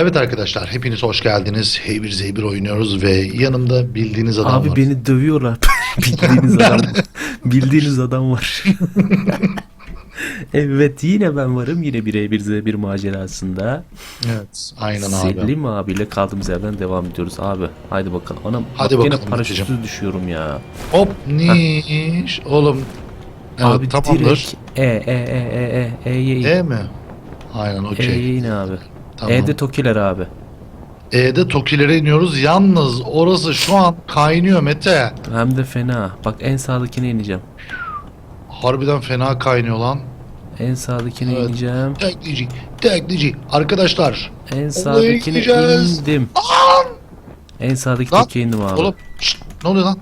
Evet arkadaşlar hepiniz hoş geldiniz. H1Z1 oynuyoruz ve yanımda bildiğiniz adam Abi var. beni dövüyorlar. Bildiğiniz adam. Bildiğiniz adam var. evet yine ben varım. Yine bir bir z bir macerasında. Evet aynen abi. Selim abiyle kaldığımız yerden devam ediyoruz abi. Haydi bakalım. Anam Hadi bak yine bakalım paraşütsüz Meteciğim. düşüyorum ya. Hop niş oğlum. Evet abi tamamdır. direkt E E E E E E'ye in. E mi? Aynen okey. E'ye in abi. Tamam. E'de Tokiler abi. E'de Tokilere iniyoruz. Yalnız orası şu an kaynıyor Mete. Hem de fena. Bak en sağdakine ineceğim. Harbiden fena kaynıyor lan. En sağdakine Evet. ineceğim. Teklici, teklici. Arkadaşlar. En sağdakine gideceğiz. indim. En sağdaki Lan, Toki'ye indim abi. Oğlum şşt, ne oluyor lan?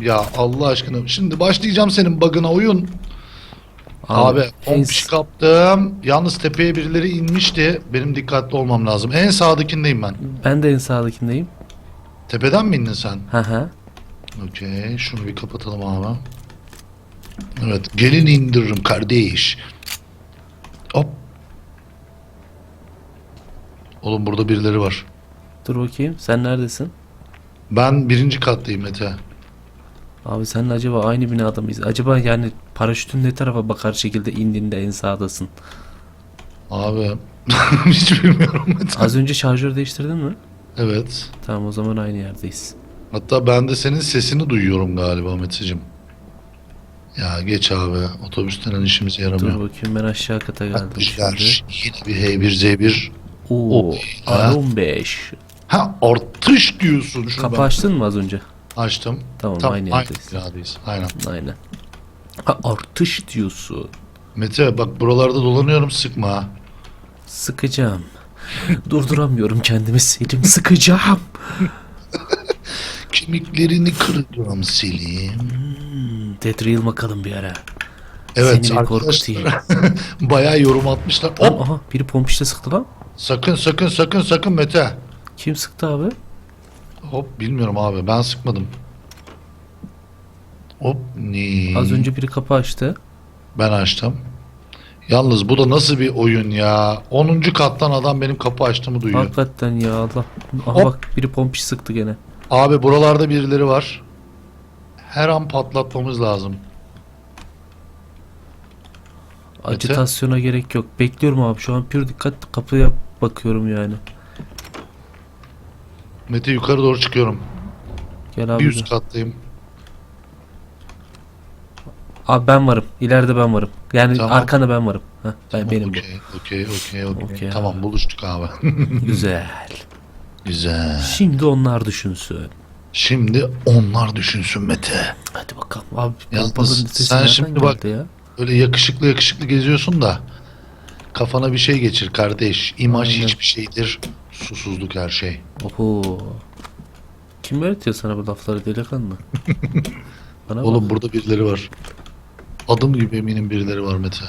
Ya Allah aşkına. Şimdi başlayacağım senin bug'ına oyun. Abi, en, 10 piş kaptım. Yalnız tepeye birileri inmişti. Benim dikkatli olmam lazım. En sağdakindeyim ben. ben de en sağdakindeyim. Tepeden mi indin sen? Hı hı. Okey. Şunu bir kapatalım abi. Evet. Gelin indiririm kardeş. Hop. Oğlum burada birileri var. Dur bakayım. Sen neredesin? Ben birinci kattayım Mete. Abi seninle acaba aynı binada mıyız? Acaba yani paraşütün ne tarafa bakar şekilde indiğinde en sağdasın? Abi. Hiç bilmiyorum. Az önce şarjör değiştirdin mi? Evet. Tamam o zaman aynı yerdeyiz. Hatta ben de senin sesini duyuyorum galiba Meteciğim. Ya geç abi. Otobüsten işimize Dur yaramıyor. bakayım ben aşağı kata geldim şimdi. Atmışlar. Yeni bir H1Z1. Oo, Oh, ha. R15. Ha artış diyorsun. Kapı açtın mı az önce? Açtım. Tamam, Tam aynı yerdeyiz. yerdeyiz. Aynen. Aynen. Ha, artış diyorsun. Mete bak buralarda dolanıyorum sıkma ha. Sıkacağım. Durduramıyorum kendimi Selim. Sıkacağım. Kemiklerini kıracağım Selim. Hmm, Dead Real bakalım bir ara. Evet Seni bir arkadaşlar bayağı yorum atmışlar. Lan, aha biri pompişle sıktı lan. sakın sakın sakın sakın Mete. Kim sıktı abi? Hop bilmiyorum abi ben sıkmadım. Hop ni. Az önce biri kapı açtı. Ben açtım. Yalnız bu da nasıl bir oyun ya? 10. kattan adam benim kapı açtığımı duyuyor. Hakikaten ya Allah. Aha Hop. bak biri pompiş sıktı gene. Abi buralarda birileri var. Her an patlatmamız lazım. Acitasyona gerek yok. Bekliyorum abi şu an pür dikkat kapıya bakıyorum yani. Mete yukarı doğru çıkıyorum. Gel abi. Bir üst kattayım. Abi ben varım. İleride ben varım. Yani Tamam. arkanda ben varım. Heh, ben benim bu. Okey, okey, okey, okey. Okey Tamam abi. buluştuk abi. Güzel. Güzel. Şimdi onlar düşünsün. Şimdi onlar düşünsün Mete. Hadi bakalım. Abi Yalnız pompalının sesi sen nereden şimdi bak- geldi ya? Öyle yakışıklı yakışıklı geziyorsun da kafana bir şey geçir kardeş. İmaj Aynen. hiçbir şeydir. Susuzluk her şey. Oho. Kim öğretiyor sana bu lafları delikanlı? Bana Oğlum bak. burada birileri var. Adım gibi eminim birileri var Mete.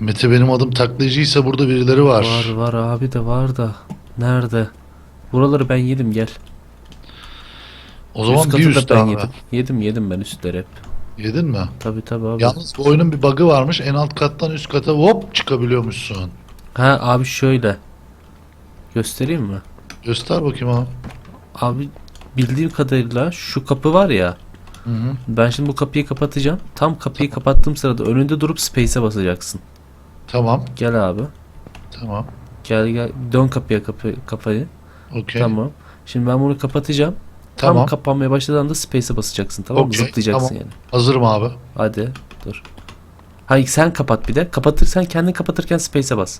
Mete benim adım taklacıysa burada birileri var. Var var abi de var da. Nerede? Buraları ben yedim gel. O zaman üst bir üst ben abi. yedim. Yedim yedim ben üstleri hep. Yedin mi? Tabi tabi abi. Yalnız bu oyunun bir bug'ı varmış. En alt kattan üst kata hop çıkabiliyormuşsun. Ha abi şöyle. Göstereyim mi? Göster bakayım abi. Abi bildiğim kadarıyla şu kapı var ya. Hı hı. Ben şimdi bu kapıyı kapatacağım. Tam kapıyı kapattığım sırada önünde durup space'e basacaksın. Tamam. Gel abi. Tamam. Gel gel. Dön kapıya kapı, kafayı. Okey. Tamam. Şimdi ben bunu kapatacağım. Tam Tamam. kapanmaya başladığında space'e basacaksın tamam mı? Okey, Zıplayacaksın tamam. yani. Hazırım abi. Hadi dur. Hayır sen kapat bir de. Kapatırsan kendin kapatırken space'e bas.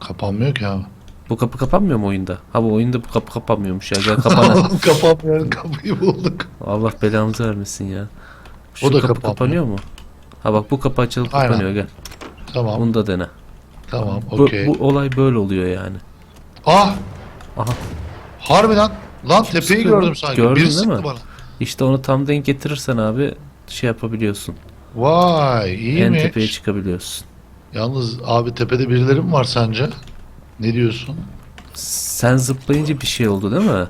Kapanmıyor ki abi. Bu kapı kapanmıyor mu oyunda? Ha bu oyunda bu kapı kapanmıyormuş ya. Gel kapana. Kapanmayan kapıyı bulduk. Allah belamızı vermesin ya. Şu O da kapı kapanmıyor. kapanıyor mu? Ha bak bu kapı açılıp Aynen. kapanıyor gel. Tamam. Bunu da dene. Tamam. Bu, Okey. bu olay böyle oluyor yani. Ah! Aha. Harbiden. Lan tepeyi sıkıyor? gördüm sanki. Gördün Biri değil sıktı mi? bana. İşte onu tam denk getirirsen abi şey yapabiliyorsun. Vay En iyiymiş. tepeye çıkabiliyorsun. Yalnız abi tepede birileri mi var sence? Ne diyorsun? Sen zıplayınca bir şey oldu değil mi?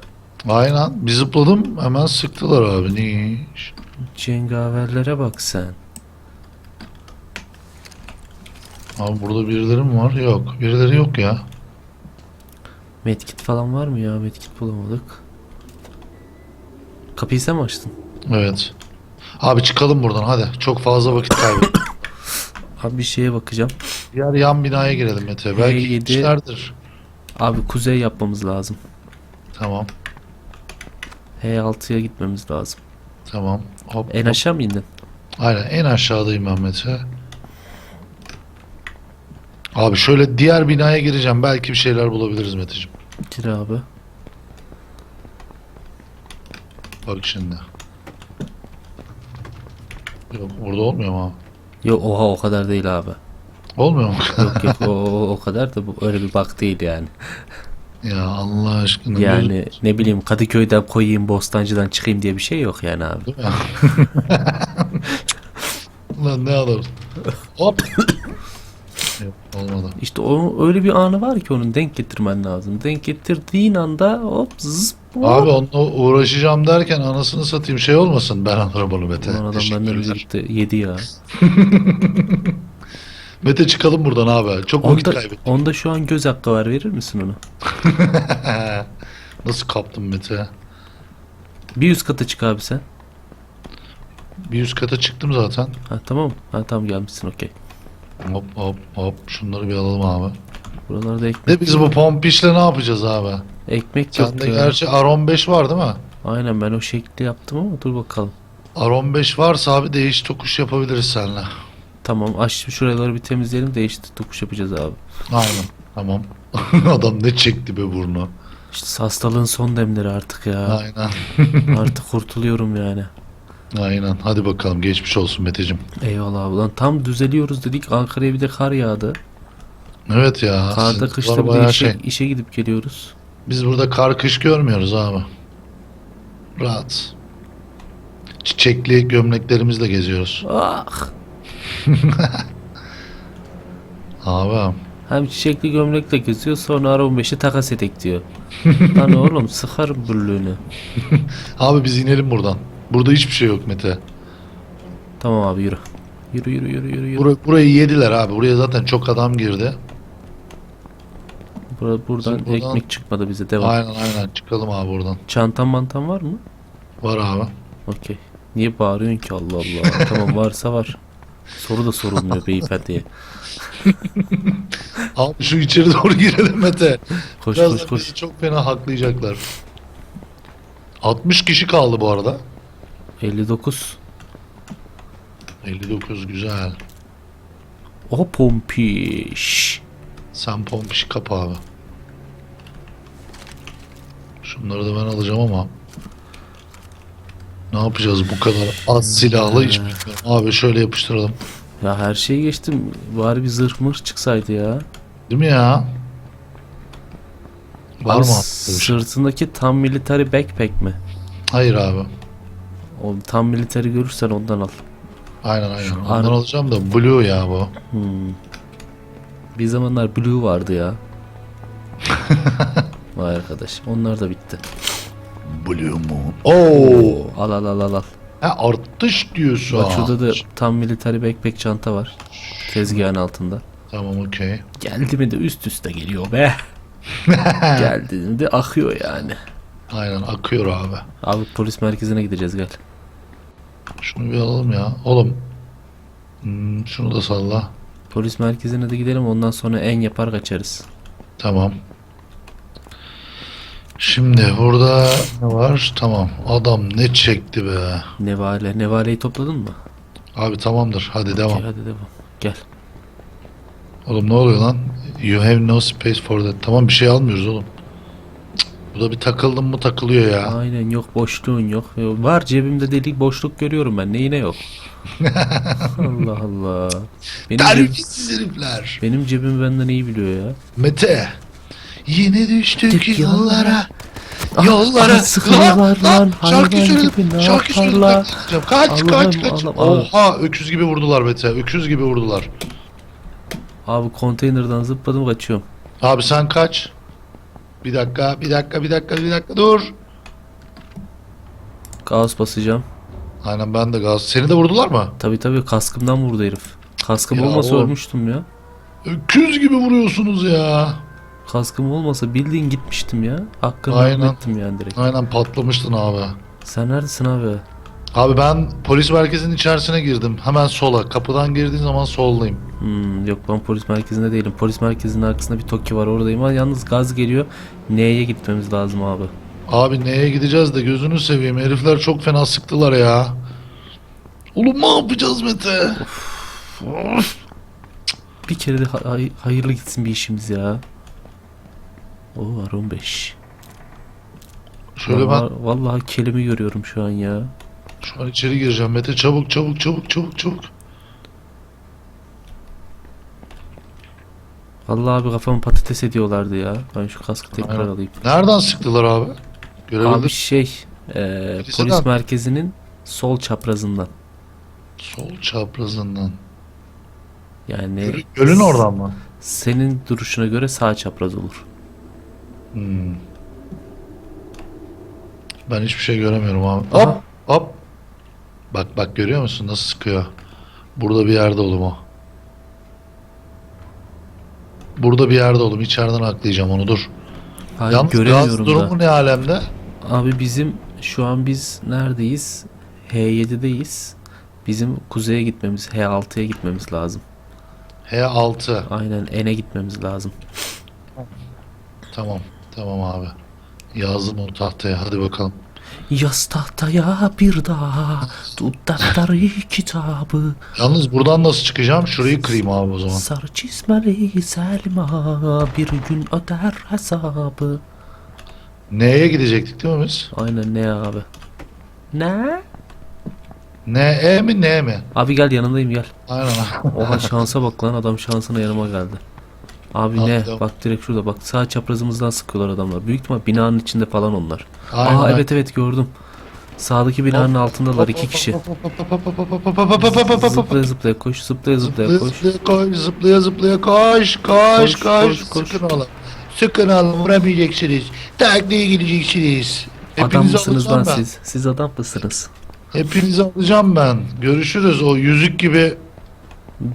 Aynen. Bir zıpladım hemen sıktılar abi. Ne iş? Cengaverlere bak sen. Abi burada birileri mi var? Yok. Birileri yok ya. Medkit falan var mı ya? Medkit bulamadık. Kapıyı sen mi açtın? Evet. Abi çıkalım buradan hadi. Çok fazla vakit kaybettik. Abi bir şeye bakacağım. Diğer yan binaya girelim Mete. Belki H7. gitmişlerdir. Abi kuzey yapmamız lazım. Tamam. H6'ya gitmemiz lazım. Tamam. Hop. En hop. aşağı mı indin? Aynen en aşağıdayım ben Mete. Abi şöyle diğer binaya gireceğim. Belki bir şeyler bulabiliriz Meteciğim. Gir abi. Bak şimdi. Yok burada olmuyor mu abi? Yok oha o kadar değil abi. Olmuyor mu? Yok yok o, o, o kadar da bu öyle bir bak değil yani. ya Allah aşkına. Yani ne bileyim Kadıköy'den koyayım Bostancı'dan çıkayım diye bir şey yok yani abi. Değil mi? Lan ne alır? Hop. Olmadı. İşte o öyle bir anı var ki onun denk getirmen lazım. Denk getirdiğin anda hop zıp hop. Abi onunla uğraşacağım derken anasını satayım şey olmasın ben alırım onu Mete. Ulan adam benden gitti yedi ya. Mete çıkalım buradan abi. Çok vakit Onda, kaybettik. onda şu an göz hakkı var verir misin onu? Nasıl kaptım Mete? Bir üst kata çık abi sen. Bir üst kata çıktım zaten. Ha tamam. Ha tamam gelmişsin okey. Hop hop hop şunları bir alalım abi. Buralarda ekmek Ne biz bu pompişle ne yapacağız abi? ekmek yok Sende ya. gerçi R15 var değil mi? Aynen ben o şekli yaptım ama dur bakalım. R15 varsa abi değiş tokuş yapabiliriz seninle. Tamam aç şuraları bir temizleyelim değişti dokuş yapacağız abi. Aynen. Tamam. Adam ne çekti be burnu. İşte hastalığın son demleri artık ya. Aynen. artık kurtuluyorum yani. Aynen. Hadi bakalım geçmiş olsun Meteciğim. Eyvallah abi. Lan tam düzeliyoruz dedik Ankara'ya bir de kar yağdı. Evet ya. Karda kışta bir de işe, şey. işe gidip geliyoruz. Biz burada kar kış görmüyoruz abi. Rahat. Çiçekli gömleklerimizle geziyoruz. Ah! Abi. Hem çiçekli gömlekle geziyor sonra R15'i takas edek diyor. Lan oğlum sıkarım büllüğünü. Abi biz inelim buradan. Burada hiçbir şey yok Mete. Tamam abi yürü. Yürü yürü yürü yürü. yürü. Bura- burayı yediler abi. Buraya zaten çok adam girdi. Bura- buradan, buradan- ekmek çıkmadı bize devam. Aynen aynen. Çıkalım abi buradan. Çantan mantan var mı? Var abi. Okey. Niye bağırıyorsun ki Allah Allah. tamam varsa var. Soru da sorulmuyor beyefendiye. Abi şu içeri doğru girelim Mete. Koş Birazdan koş koş. çok fena haklayacaklar. 60 kişi kaldı bu arada. 59. 59 güzel. O pompiş. Sen pompiş kap abi. Şunları da ben alacağım ama. Ne yapacağız bu kadar az silahla hiç bilmiyorum. Abi şöyle yapıştıralım. Ya her şeyi geçtim. Bari bir zırh mırh çıksaydı ya. Değil mi ya? Var Abi mı? şey? Sırtındaki tam military backpack mi? Hayır abi. O tam military görürsen ondan al. Aynen aynen. Şu Ondan ar- alacağım da blue ya bu. Hmm. Bir zamanlar blue vardı ya. Vay arkadaş. Onlar da bitti. Blue Moon. Oo. Al al al al al. Ha artış diyorsun. Bak şurada da tam military backpack çanta var. Tezgahın altında. Tamam okey. Geldi mi de üst üste geliyor be. Geldi mi de akıyor yani. Aynen akıyor abi. Abi polis merkezine gideceğiz gel. Şunu bir alalım ya. Oğlum. Hmm, şunu da salla. Polis merkezine de gidelim ondan sonra en yapar kaçarız. Tamam. Şimdi burada ne var? Tamam. Adam ne çekti be. Nevale. Nevale'yi topladın mı? Abi tamamdır. Hadi devam. Okey, hadi devam. Gel. Oğlum ne oluyor lan? You have no space for that. Tamam bir şey almıyoruz oğlum. Bu da bir takıldım mı takılıyor ya. Aynen yok boşluğun yok. Yo, Var cebimde delik boşluk görüyorum ben. Neyine yok? Allah Allah. Benim, Terbiyesiz herifler. benim cebim benden iyi biliyor ya. Mete. Yine düştük Düştük yollara. Ah, Yollara. ah, sıkıyorlar lan, Şarkı hayvan söyledim. Şarkı söyledim. Kaç kaç Allah'ım, kaç. Allah'ım, Allah'ım. Oha öküz gibi vurdular Mete. Öküz gibi vurdular. Abi konteynerden zıpladım kaçıyorum. Abi sen kaç. Bir dakika, bir dakika, bir dakika, bir dakika dur. Gaz basacağım. Aynen ben de gaz. Seni de vurdular mı? Tabi tabi kaskımdan vurdu herif. Kaskım Ya olmasa oğlum. ölmüştüm ya. Öküz gibi vuruyorsunuz ya. Kaskım olmasa bildiğin gitmiştim ya. Hakkını Aynen. ettim yani direkt. Aynen patlamıştın abi. Sen neredesin abi? Abi ben polis merkezinin içerisine girdim. Hemen sola. Kapıdan girdiğin zaman soldayım. Hmm, yok ben polis merkezinde değilim. Polis merkezinin arkasında bir Toki var oradayım ama yalnız gaz geliyor. Neye gitmemiz lazım abi? Abi neye gideceğiz de gözünü seveyim. Herifler çok fena sıktılar ya. Oğlum ne yapacağız Mete? Bir kere de ha- hay- hayırlı gitsin bir işimiz ya. O var 15. Şöyle ben vallahi, vallahi kelimi görüyorum şu an ya. Şu an içeri gireceğim Mete. Çabuk çabuk çabuk çabuk çabuk. Vallahi abi kafamı patates ediyorlardı ya. Ben şu kaskı tekrar Aynen. alayım. Nereden sıktılar abi? Görebildim. Abi şey, e, polis merkezinin sol çaprazından. Sol çaprazından. Yani Göl- Gölün oradan mı? senin duruşuna göre sağ çapraz olur. Hmm. Ben hiçbir şey göremiyorum abi. Aha. Hop hop. Bak bak görüyor musun nasıl sıkıyor? Burada bir yerde oğlum o. Burada bir yerde oğlum. İçeriden aklayacağım onu dur. Hayır Yalnız gaz göremiyorum da. durumu ne alemde? Abi bizim şu an biz neredeyiz? H7'deyiz. Bizim kuzeye gitmemiz, H6'ya gitmemiz lazım. H6. Aynen N'e gitmemiz lazım. Tamam. Tamam abi. Yazdım onu tahtaya. Hadi bakalım. Yaz tahtaya bir daha tut defteri kitabı Yalnız buradan nasıl çıkacağım? Şurayı kırayım abi o zaman. Sarı çizmeli Selma bir gün öder hesabı N'ye gidecektik değil mi biz? Aynen ne abi? Ne? N, E mi N mi? Abi gel yanındayım gel. Aynen. Oha şansa bak lan adam şansına yanıma geldi. Abi ne? Bak direkt şurada bak sağ çaprazımızdan sıkıyorlar adamlar. Büyük ihtimal binanın içinde falan onlar. Aynen. Aa evet evet gördüm. Sağdaki binanın altındalar iki kişi. Zıplaya zıplaya koş zıplaya zıplaya koş. Zıplaya koş, zıplaya zıplaya koş, koş, Koş, koş, koş, koş. Sıkın oğlum. Sıkın oğlum, vuramayacaksınız. Takliye gideceksiniz. Adam Hepinizi mısınız lan alacağım ben. siz? Siz adam mısınız? Hepinizi alacağım ben. Görüşürüz. O yüzük gibi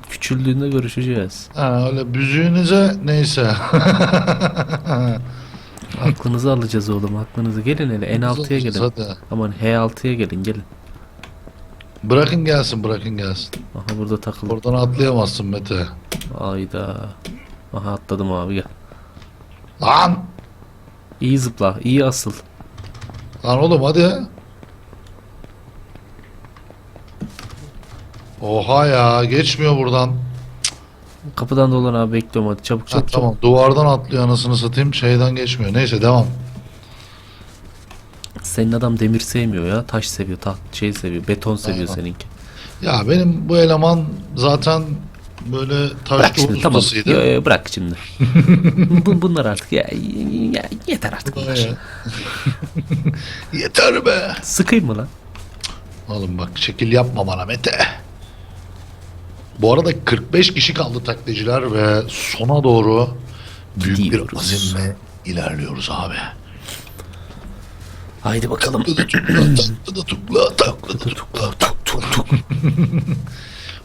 Küçüldüğünde görüşeceğiz. ha, öyle büzüğünüze neyse. Aklınızı alacağız oğlum aklınızı. Gelin hele N6'ya gelin. Hadi. Aman H6'ya gelin gelin. Bırakın gelsin, bırakın gelsin. Aha burada takıldım. Oradan atlayamazsın Mete. Ayda. Aha atladım abi gel. Lan! İyi zıpla iyi asıl. Lan oğlum hadi. Oha ya geçmiyor buradan. Kapıdan dolan abi bekliyorum hadi çabuk Ha, çabuk çabuk. tamam duvardan atlıyor anasını satayım şeyden geçmiyor. Neyse devam. Senin adam demir sevmiyor ya taş seviyor taht şey seviyor beton seviyor Aynen. seninki. Ya benim bu eleman zaten böyle Bırak taş şimdi doğru tamam. Yo, yo, bırak şimdi. Bu, bunlar artık ya, ya yeter artık bunlar. Ya. Yeter be. Sıkayım mı lan? Oğlum bak şekil yapma bana Mete. Bu arada 45 kişi kaldı taklitçiler ve sona doğru büyük Gidiyoruz. bir azimle ilerliyoruz abi. Haydi bakalım.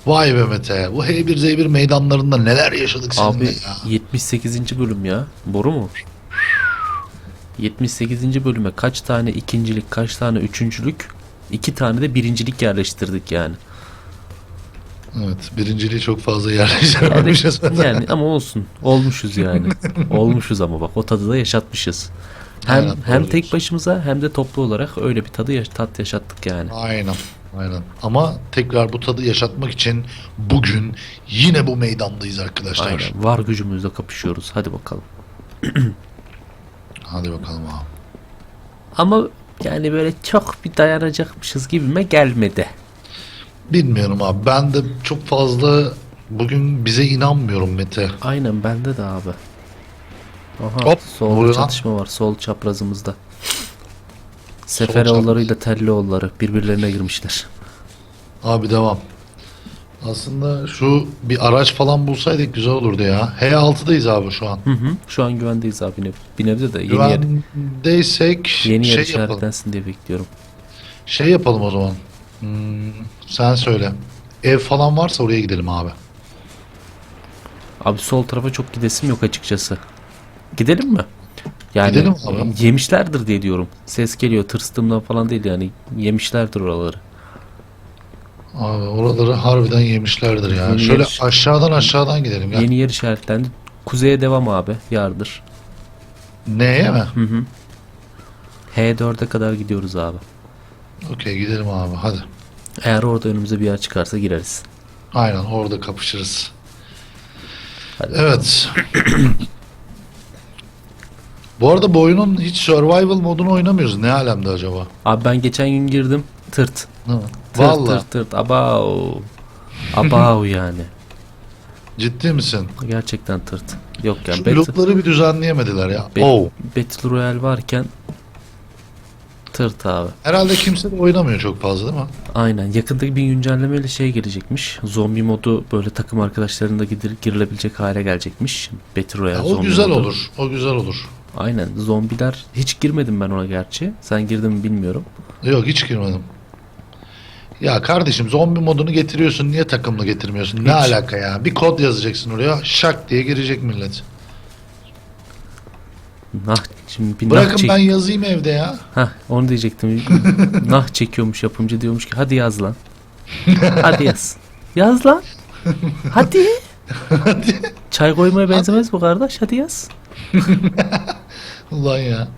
Vay be Mete. Bu H1Z1 meydanlarında neler yaşadık seninle Abi ya. 78. bölüm ya. Boru mu? 78. bölüme kaç tane ikincilik, kaç tane üçüncülük, iki tane de birincilik yerleştirdik yani. Evet birinciliği çok fazla Yani, yerleştirememişiz. yani ama olsun. Olmuşuz yani. Olmuşuz ama bak o tadı da yaşatmışız. Hem Aynen, hem tek diyorsun. başımıza hem de toplu olarak öyle bir tadı yaş- tat yaşattık yani. Aynen. Aynen. Ama tekrar bu tadı yaşatmak için bugün yine bu meydandayız arkadaşlar. Aynen. Var gücümüzle kapışıyoruz. Hadi bakalım. Hadi bakalım abi. Ama yani böyle çok bir dayanacakmışız gibime gelmedi. Bilmiyorum abi. Ben de çok fazla bugün bize inanmıyorum Mete. Aynen bende de abi. Aha Hop, solda vuruyor lan. çatışma var sol çaprazımızda. Seferoğulları ile Tellioğulları birbirlerine girmişler. Abi devam. Aslında şu bir araç falan bulsaydık güzel olurdu ya. H6'dayız abi şu an. Hı hı. Şu an güvendeyiz abi. Nev- Bir nebze de yeni yer, Güvendeysek yeni yer şey yapalım. işaretlensin diye bekliyorum. Şey yapalım o zaman. Hmm, sen söyle. Ev falan varsa oraya gidelim abi. Abi sol tarafa çok gidesim yok açıkçası. Gidelim mi? Yani Gidelim abi. yemişlerdir diye diyorum. Ses geliyor tırstığımdan falan değil yani. Yemişlerdir oraları. Abi oraları harbiden yemişlerdir ya. Yeni Şöyle yer- aşağıdan aşağıdan gidelim ya. Yeni yer işaretlendi. Kuzeye devam abi. Yardır. Neye mi? Hı hı. H4'e kadar gidiyoruz abi. Okey gidelim abi hadi. Eğer orada önümüze bir yer çıkarsa gireriz. Aynen orada kapışırız. Hadi. Evet. Bu arada bu oyunun hiç survival modunu oynamıyoruz. Ne alemde acaba? Abi ben geçen gün girdim. Tırt. Tırt Vallahi tırt tırt. Abav. Abav yani. ciddi misin? Gerçekten tırt. Yok yani Şu Battle, lootları bir düzenleyemediler ya. Be- oh. Battle Royale varken tırt abi. Herhalde kimse de oynamıyor çok fazla değil mi? Aynen. Yakındaki bir güncellemeyle şey gelecekmiş. Zombi modu böyle takım arkadaşlarında gidir, girilebilecek hale gelecekmiş. Battle Royale Ya, o zombi güzel modu. olur. O güzel olur. Aynen. Zombiler hiç girmedim ben ona gerçi. Sen girdin mi bilmiyorum. Yok hiç girmedim. Ya kardeşim zombi modunu getiriyorsun niye takımlı getirmiyorsun? Ne Hiç. alaka ya? Bir kod yazacaksın oraya şak diye girecek millet. Nah şimdi bir nah Bırakın çek. ben yazayım evde ya. Hah onu diyecektim. nah çekiyormuş yapımcı diyormuş ki hadi yaz lan. hadi yaz. Yaz lan. Hadi. Hadi. Çay koymaya benzemez bu kardeş. Hadi yaz. Ulan ya.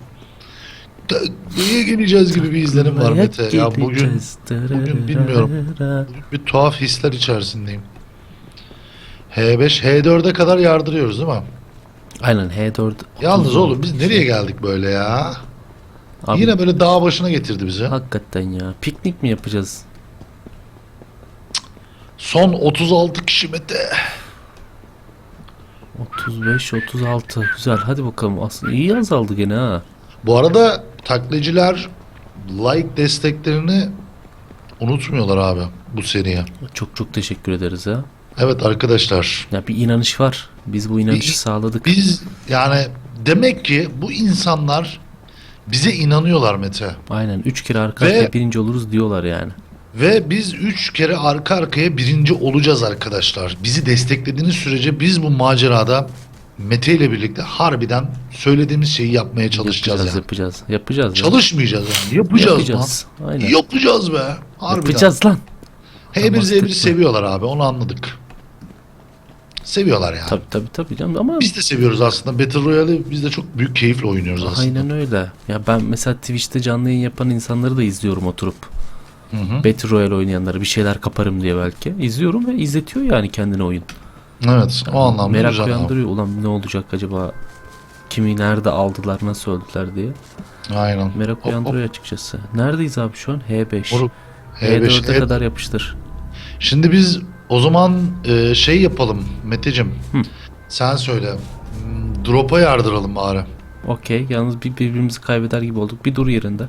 Niye geleceğiz gibi bir izlenim var Mete. Ya bugün bugün bilmiyorum. bir tuhaf hisler içerisindeyim. H5, H4'e kadar yardırıyoruz değil mi? Aynen H4. Yalnız oğlum biz nereye geldik böyle ya? Abi, Yine böyle dağ başına getirdi bizi. Hakikaten ya. Piknik mi yapacağız? Son 36 kişi Mete. 35 36 güzel hadi bakalım aslında iyi azaldı gene ha. Bu arada taklitçiler like desteklerini unutmuyorlar abi bu seriye. Çok çok teşekkür ederiz ha. Evet arkadaşlar Ya bir inanış var. Biz bu inanışı Bir- sağladık. biz yani demek ki bu insanlar bize inanıyorlar Mete. Aynen 3 kere arka Ve- arkaya birinci oluruz diyorlar yani. Ve biz üç kere arka arkaya birinci olacağız arkadaşlar. Bizi desteklediğiniz sürece biz bu macerada Mete ile birlikte harbiden söylediğimiz şeyi yapmaya çalışacağız yapacağız, yani. yapacağız. Yapacağız. ya. Çalışmayacağız yani. Yapacağız, Yapacağız. lan. Aynen. Yapacağız be. Harbiden. Yapacağız lan. H1 Tamam, Z1'i sıkıntı. seviyorlar abi onu anladık. Seviyorlar yani. Tabii tabii tabii canım ama Biz de seviyoruz aslında. Battle Royale'i biz de çok büyük keyifle oynuyoruz aslında. aynen öyle. Ya ben mesela Twitch'te canlı yayın yapan insanları da izliyorum oturup. Hı hı. Battle Royale oynayanları bir şeyler kaparım diye belki. İzliyorum ve izletiyor yani kendine oyun. Evet o anlamda Merak güzel. uyandırıyor. Ulan ne olacak acaba? Kimi nerede aldılar, nasıl öldüler diye. Aynen. Merak Hop, hop. uyandırıyor açıkçası. Neredeyiz abi şu an? H5. Moruk, H5, H4'e H- kadar yapıştır. Şimdi biz o zaman e, şey yapalım Meteciğim. Hı. Sen söyle. Drop'a yardıralım bari. Okey. Yalnız bir birbirimizi kaybeder gibi olduk. Bir dur yerinde.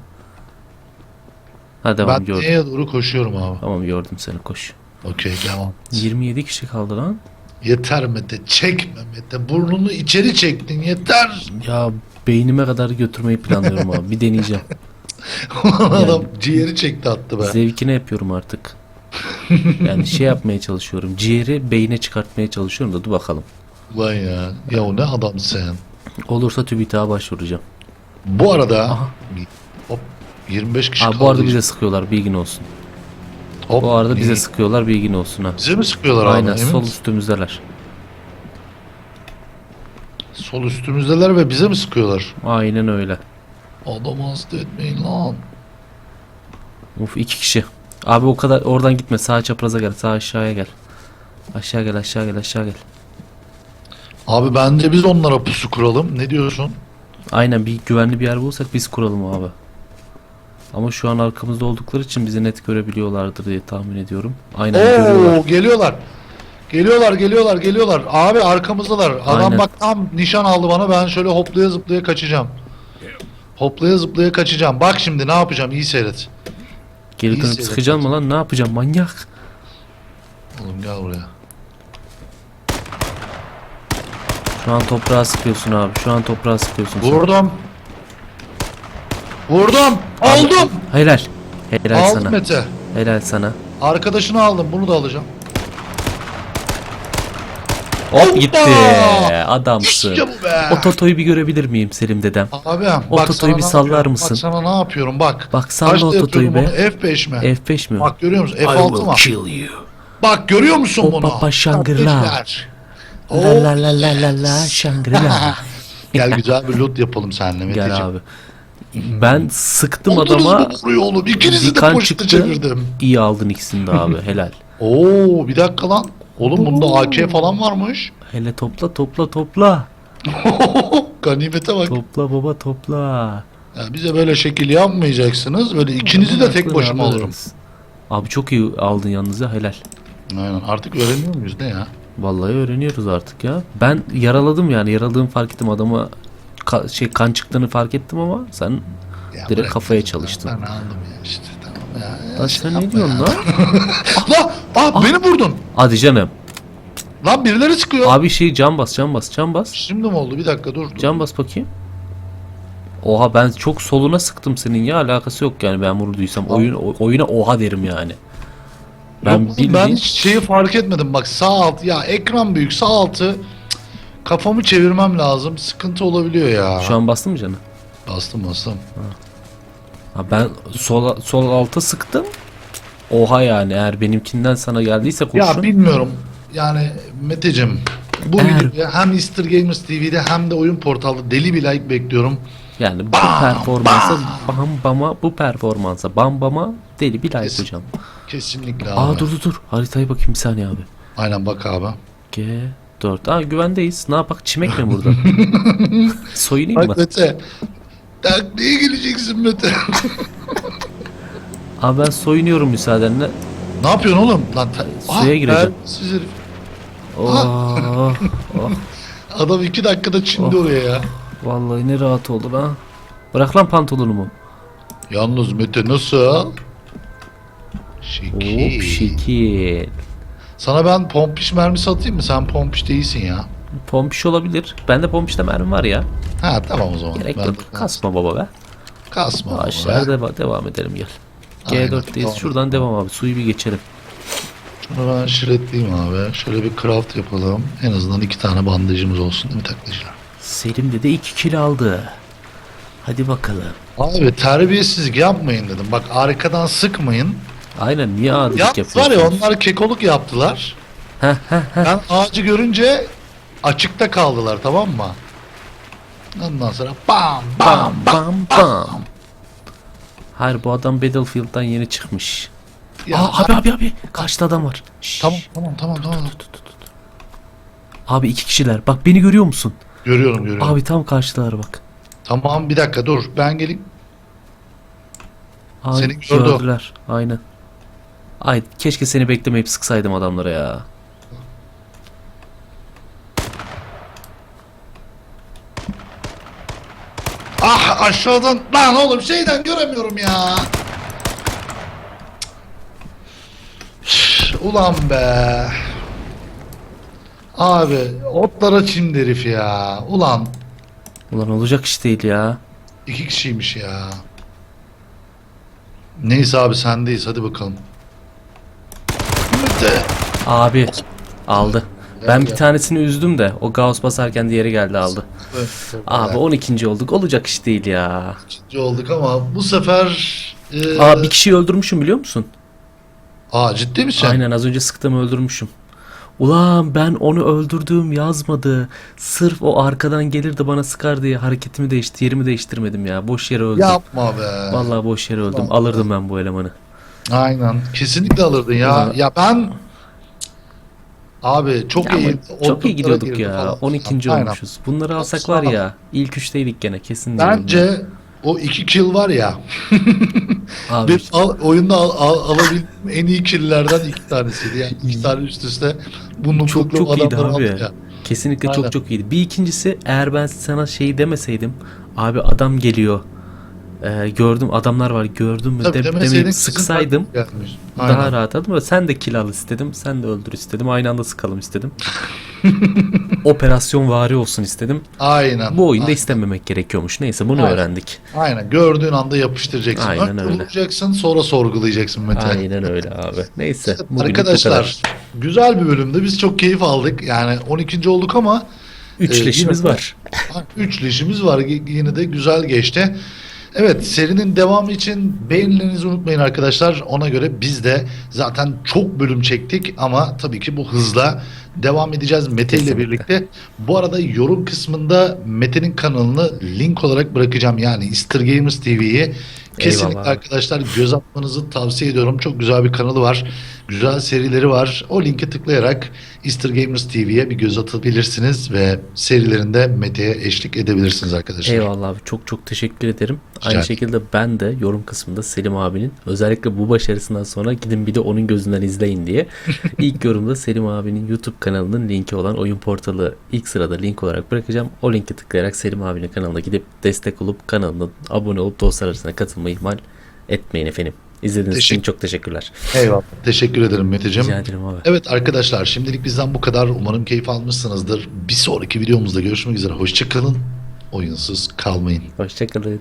Ha devam ben gördüm. neye doğru koşuyorum abi. Tamam gördüm seni koş. Okey devam. 27 kişi kaldı lan. Yeter Mete çekme Mete. Burnunu içeri çektin yeter. Ya beynime kadar götürmeyi planlıyorum abi. Bir deneyeceğim. Adam ciğeri çekti attı be. Zevkine yapıyorum artık. Yani şey yapmaya çalışıyorum. Ciğeri beyne çıkartmaya çalışıyorum da dur bakalım. Ulan ya. Ya o ne adam sen. Olursa TÜBİTAK'a başvuracağım. Bu arada Aha. hop 25 kişi Abi kaldı. bu arada bize sıkıyorlar bilgin olsun. Hop, Bu arada bize iyi. sıkıyorlar bilgin olsun ha. Bize mi sıkıyorlar Aynen abi? Emin sol misin? üstümüzdeler. Sol üstümüzdeler ve bize mi sıkıyorlar? Aynen öyle. Adam hasta etmeyin lan. Uf iki kişi. Abi o kadar oradan gitme sağ çapraza gel sağ aşağıya gel. Aşağı gel aşağı gel aşağı gel. Abi bence biz onlara pusu kuralım. Ne diyorsun? Aynen bir güvenli bir yer bulursak biz kuralım abi. Ama şu an arkamızda oldukları için bizi net görebiliyorlardır diye tahmin ediyorum. Aynen görüyorlar. Oo geliyorlar. Geliyorlar, geliyorlar, geliyorlar. Abi arkamızdalar. Adam Aynen. bak tam nişan aldı bana. Ben şöyle hoplaya zıplaya kaçacağım. Hoplaya zıplaya kaçacağım. Bak şimdi ne yapacağım? İyi seyret. Geri iyi dönüp seyret. sıkacaksın mı lan ne yapacağım manyak. Oğlum gel buraya. Şu an toprağa sıkıyorsun abi şu an toprağa sıkıyorsun. sen. Vurdum. Vurdum. Aldım. Helal. Helal Aldım sana. Mete. Helal sana. Arkadaşını aldım. Bunu da alacağım. Hop gitti. Adamsın. İşte bu be. O Toto'yu bir görebilir miyim Selim dedem? Abi O bak Toto'yu sana bir ne sallar yapıyorum, mısın? Bak sana ne yapıyorum bak. Bak salla Kaçta o Toto'yu yapıyorum be. onu? F5 mi? F5 mi? Bak görüyor musun? I F6 will mı? kill you. Bak görüyor musun O bunu? Papa Shangri-La. F5'ler. La la la la la la Shangri-La. Gel güzel bir loot yapalım seninle Meteciğim. Gel abi. Ben sıktım Oldunuz adama. mu oğlum? İkinizi de kan poşete çıktı. çevirdim. İyi aldın ikisini de abi helal. Oo bir dakika lan. Oğlum bunda AK falan varmış. Hele topla topla topla. Ganimete bak. Topla baba topla. Ya bize böyle şekil yapmayacaksınız. Böyle ikinizi de tek başıma abi. alırım. Abi çok iyi aldın yalnız ya helal. Aynen. Artık öğreniyor muyuz ne ya? Vallahi öğreniyoruz artık ya. Ben yaraladım yani yaraladığımı fark ettim adama ka- şey kan çıktığını fark ettim ama sen Ya Direkt bırak kafaya ya. çalıştın. Ben aldım ya işte tamam ya. Sen ne diyorsun lan? Allah! Ah, beni vurdun. Hadi canım. Lan birileri sıkıyor. Abi şey can bas can bas can bas. Şimdi mi oldu? Bir dakika dur. dur. Can bas bakayım. Oha ben çok soluna sıktım senin ya alakası yok yani ben vurduysam oyun oyuna oha derim yani. Ben Yok, bildiğin ben şeyi fark etmedim. Bak sağ alt ya ekran büyük sağ altı kafamı çevirmem lazım. Sıkıntı olabiliyor ya. şu an bastın mı canı? bastım bastım. Ha ben sol sol alta sıktım. Oha yani eğer benimkinden sana geldiyse kurşun. Ya bilmiyorum. Yani Meteciğim bu Eğer- videoya hem Easter Gamers TV'de hem de oyun portalda deli bir like bekliyorum. Yani bu Bam, performansa bam bama bu performansa bam bama deli bir like Kesin. hocam. Kesinlikle abi. Aa dur dur dur haritaya bakayım bir saniye abi. Aynen bak abi. G4. Aa güvendeyiz. Ne yapak çimek mi burada? Soyunayım mı? Taklaya geleceksin Mete. Abi ben soyunuyorum müsaadenle. ne yapıyorsun oğlum? Lan ta- Suya Ah, gireceğim. terbiyesiz herif. Oh, oh, Adam iki dakikada çindi Oh. oraya ya. vallahi ne rahat oldu ha. Bırak lan pantolonumu. Yalnız Mete nasıl? Şekil. Hop şekil. Sana ben pompiş mermisi atayım mı? Sen pompiş değilsin ya. Pompiş olabilir. Bende pompişte mermi var ya. Ha tamam o zaman. Gerek Ben yok. de- Kasma baba be. Kasma. baba Aşağı be. deva- devam edelim gel. Aynen, G4'teyiz. tamam. Şuradan devam abi. Suyu bir geçelim. Şunu ben şiretleyeyim abi. Şöyle bir craft yapalım. En azından iki tane bandajımız olsun değil mi taklacılar? Selim de de 2 kilo aldı. Hadi bakalım. Abi terbiyesizlik yapmayın dedim. Bak arkadan sıkmayın. Aynen niye Ya yapıyorsunuz? var ya onlar kekoluk yaptılar. Ben ağacı görünce açıkta kaldılar tamam mı? Ondan sonra bam bam Bam bam. Hayır bu adam Battlefield'dan yeni çıkmış. Ya, Aa, abi abi abi karşıda adam var. Şşş. Tamam tamam tamam tamam. Abi iki kişiler. Bak beni görüyor musun? Görüyorum görüyorum. Abi tam karşıdalar bak. Tamam bir dakika dur ben geleyim. Abi, Seni gördü o. gördüler. Aynen. Ay keşke seni beklemeyip sıksaydım adamlara ya. Ah aşağıdan lan oğlum şeyden göremiyorum ya. Üf, Ulan be. Abi otlara çim herif ya. Ulan Ulan olacak iş değil ya. iki kişiymiş ya. Neyse abi sendeyiz hadi bakalım. Abi aldı. Ben bir tanesini üzdüm de o Gauss basarken diğeri geldi aldı. Abi 12. olduk. Olacak iş değil ya. ikinci olduk ama bu sefer e, Aa bir kişiyi öldürmüşüm biliyor musun? Aa ciddi misin? Aynen az önce sıktığımı öldürmüşüm. Ulan ben onu öldürdüğüm yazmadı. Sırf o arkadan gelir de bana sıkar diye hareketimi değişti, yerimi değiştirmedim ya. Boş yere öldüm. Yapma be. Vallahi boş yere öldüm. Alırdım ben bu elemanı. Aynen. Kesinlikle alırdın ya. Ya ben Abi çok Ya iyi. çok iyi gidiyorduk ya. falan. 12. Aynen. olmuşuz. Bunları alsak var ya ilk üçteydik gene kesin diyorum Bence o iki kill var ya. Abi Bir al, oyunda al, al, alabildiğim en iyi killlerden iki tanesiydi. Yani iki tane üst üste bu çok çok iyiydi abi. ya. Kesinlikle Aynen. çok çok iyiydi. Bir ikincisi eğer ben sana şey demeseydim abi adam geliyor Ee, gördüm adamlar var gördüm mü Tabii de, demeyip sıksaydım daha rahat aldım ama sen de kill al istedim sen de öldür istedim aynı anda sıkalım istedim. Operasyon vari olsun istedim. Aynen. Bu oyunda Aynen. istememek gerekiyormuş. Neyse bunu Aynen. öğrendik. Aynen. Gördüğün anda yapıştıracaksın. Aynen öyle. vuracaksın sonra sorgulayacaksın Mete. Aynen öyle abi. Neyse. Arkadaşlar güzel bir bölümde biz çok keyif aldık. Yani 12. olduk ama Üç leşimiz yine de- var. Üç leşimiz var. Yine de güzel geçti. Evet serinin devamı için beğenilerinizi unutmayın arkadaşlar. Ona göre biz de zaten çok bölüm çektik ama tabii ki bu hızla devam edeceğiz Mete ile Kesinlikle. birlikte. Bu arada yorum kısmında Mete'nin kanalını link olarak bırakacağım. Yani Easter Gamers TV'yi kesinlikle Eyvallah arkadaşlar göz atmanızı tavsiye ediyorum. Çok güzel bir kanalı var. Güzel serileri var. O linke tıklayarak Easter Gamers TV'ye bir göz atabilirsiniz ve serilerinde Mete'ye eşlik edebilirsiniz arkadaşlar. Eyvallah abi çok çok teşekkür ederim. Rica Aynı şekilde ben de yorum kısmında Selim abinin özellikle bu başarısından sonra gidin bir de onun gözünden izleyin diye. ilk yorumda Selim abinin YouTube kanalının linki olan oyun portalı ilk sırada link olarak bırakacağım. O linki tıklayarak Selim abinin kanalına gidip destek olup kanalına abone olup dostlar arasında katılmayı ihmal etmeyin efendim. İzlediğiniz için Teşekkür- çok teşekkürler. Eyvallah. Teşekkür ederim Meteciğim. Rica ederim abi. Evet arkadaşlar şimdilik bizden bu kadar. Umarım keyif almışsınızdır. Bir sonraki videomuzda görüşmek üzere. Hoşçakalın. Oyunsuz kalmayın. Hoşçakalın.